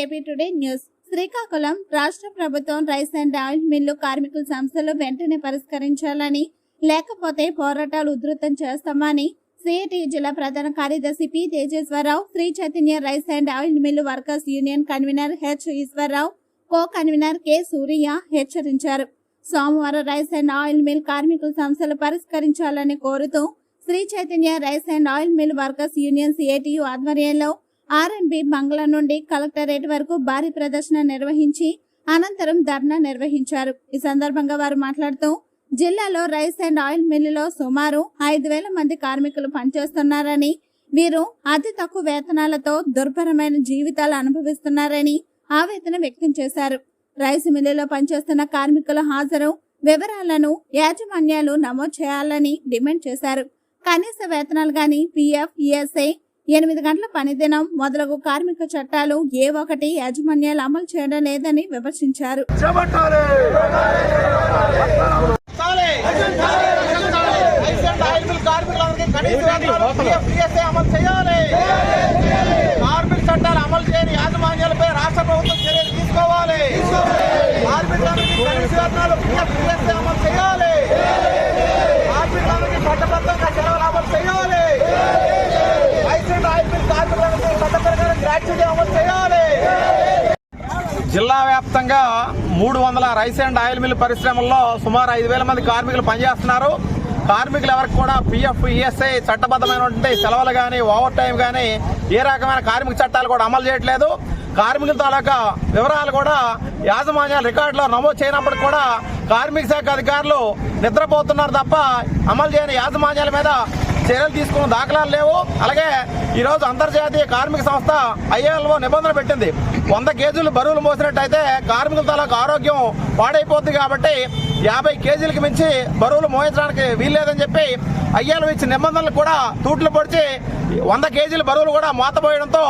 AP today news. Srikakulam రాష్ట్ర ప్రభుత్వం rice and oil mill కార్మికుల సమస్యలు వెంటనే పరిష్కరించాలని లేకపోతే పోరాటాలు ఉధృతం చేస్తామని సిఐటి జిల్లా ప్రధాన కార్యదర్శి P Tejeswara Rao Sri Chaitanya rice and oil mill workers union convener H Eswara Rao co convener K Surya హెచ్చరించారు. సోమవారం రైస్ అండ్ ఆయిల్ మిల్ కార్మికుల సమస్యలు పరిష్కరించాలని కోరుతూ Sri Chaitanya rice and oil mill workers union CITU ఆధ్వర్యంలో R and B బంగ్లా నుండి collectorate వరకు భారీ ప్రదర్శన నిర్వహించి అనంతరం ధర్నా నిర్వహించారు. ఈ సందర్భంగా వారు మాట్లాడుతూ జిల్లాలో రైస్ అండ్ ఆయిల్ మిల్లులో సుమారు ఐదు వేల మంది కార్మికులు పనిచేస్తున్నారని వీరు అతి తక్కువ వేతనాలతో దుర్భరమైన జీవితాలు అనుభవిస్తున్నారని ఆవేదన వ్యక్తం చేశారు. రైస్ మిల్లులో పనిచేస్తున్న కార్మికుల హాజరు వివరాలను యాజమాన్యాలు నమోదు చేయాలని డిమాండ్ చేశారు. కనీస వేతనాలు గాని పిఎఫ్ ఈఎస్ఐ ఎనిమిది గంటల పనిదినం మొదలగు కార్మిక చట్టాలు ఏ ఒకటి యాజమాన్యాలు అమలు చేయడం లేదని విమర్శించారు. అమలు చేయాలి కార్మిక చట్టాలు అమలు చేయని యాజమాన్యాలపై రాష్ట్ర ప్రభుత్వం చర్యలు తీసుకోవాలి కార్మికులందరికీ కనీస వేతనాలు అమలు చేయాలి కార్మికులందరికీ చట్టబద్ధంగా సెలవులు అమలు చేయాలి రైస్ అండ్ ఆయిల్ మిల్ కార్మికులందరికీ చట్ట ప్రకారం గ్రాట్యుటీ అమలు చేయాలి జిల్లా వ్యాప్తంగా మూడు వందల రైస్ అండ్ ఆయిల్ మిల్ పరిశ్రమల్లో సుమారు ఐదు వేల మంది కార్మికులు పనిచేస్తున్నారు. కార్మికులు ఎవరికి కూడా పిఎఫ్ ఈఎస్ఐ చట్టబద్ధమైనటువంటి సెలవులు కానీ ఓవర్ టైం కానీ ఏ రకమైన కార్మిక చట్టాలు కూడా అమలు చేయట్లేదు. కార్మికుల తాలూకా వివరాలు కూడా యాజమాన్యాల రికార్డులో నమోదు చేయనప్పటికి కూడా కార్మిక శాఖ అధికారులు నిద్రపోతున్నారు తప్ప అమలు చేయని యాజమాన్యాల మీద చర్యలు తీసుకున్న దాఖలాలు లేవు. అలాగే ఈరోజు అంతర్జాతీయ కార్మిక సంస్థ ఐఎల్ఓ నిబంధన పెట్టింది. వంద కేజీలు బరువులు మోసినట్టయితే కార్మికుల తాలూకు ఆరోగ్యం పాడైపోతుంది కాబట్టి యాభై కేజీలకు మించి బరువులు మోయించడానికి వీల్లేదని చెప్పి అయ్యాలు ఇచ్చిన నిబంధనలు కూడా తూట్లు పొడిచి వంద కేజీల బరువులు కూడా మోతపోయడంతో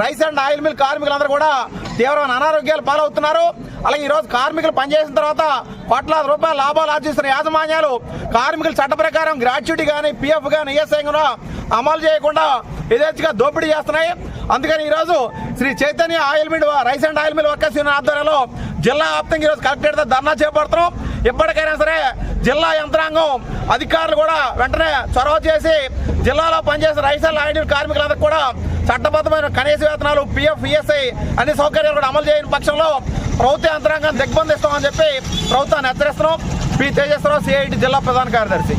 రైస్ అండ్ ఆయిల్ మిల్ కార్మికులందరూ కూడా తీవ్రమైన అనారోగ్యాలు పాలవుతున్నారు. అలాగే ఈరోజు కార్మికులు పనిచేసిన తర్వాత కోట్లాది రూపాయల లాభాలు ఆర్జిస్తున్న యాజమాన్యాలు కార్మికుల చట్ట ప్రకారం గ్రాట్యుటీ కానీ పిఎఫ్ కానీ ఈఎస్ఐ కూడా అమలు చేయకుండా యథేచ్ఛగా దోపిడీ చేస్తున్నాయి. అందుకని ఈరోజు Sri Chaitanya oil mill rice and oil mill workers union ఆధ్వర్యంలో జిల్లా వ్యాప్తంగా ఈరోజు కలెక్టరేట్ ధర్నా చేపడుతున్నాం. ఇప్పటికైనా సరే జిల్లా యంత్రాంగం అధికారులు కూడా వెంటనే చొరవ చేసి జిల్లాలో పనిచేసిన రైసల్ అండ్ కార్మికులందరూ కూడా చట్టబద్ధమైన కనీస వేతనాలు పిఎఫ్ ఈఎస్ఐ అన్ని సౌకర్యాలు కూడా అమలు చేయని పక్షంలో ప్రభుత్వ యంత్రాంగాన్ని దిగ్బంధిస్తామని చెప్పి ప్రభుత్వాన్ని హెచ్చరిస్తున్నాం. పి తేజేశ్వరరావు సిఐటి జిల్లా ప్రధాన కార్యదర్శి.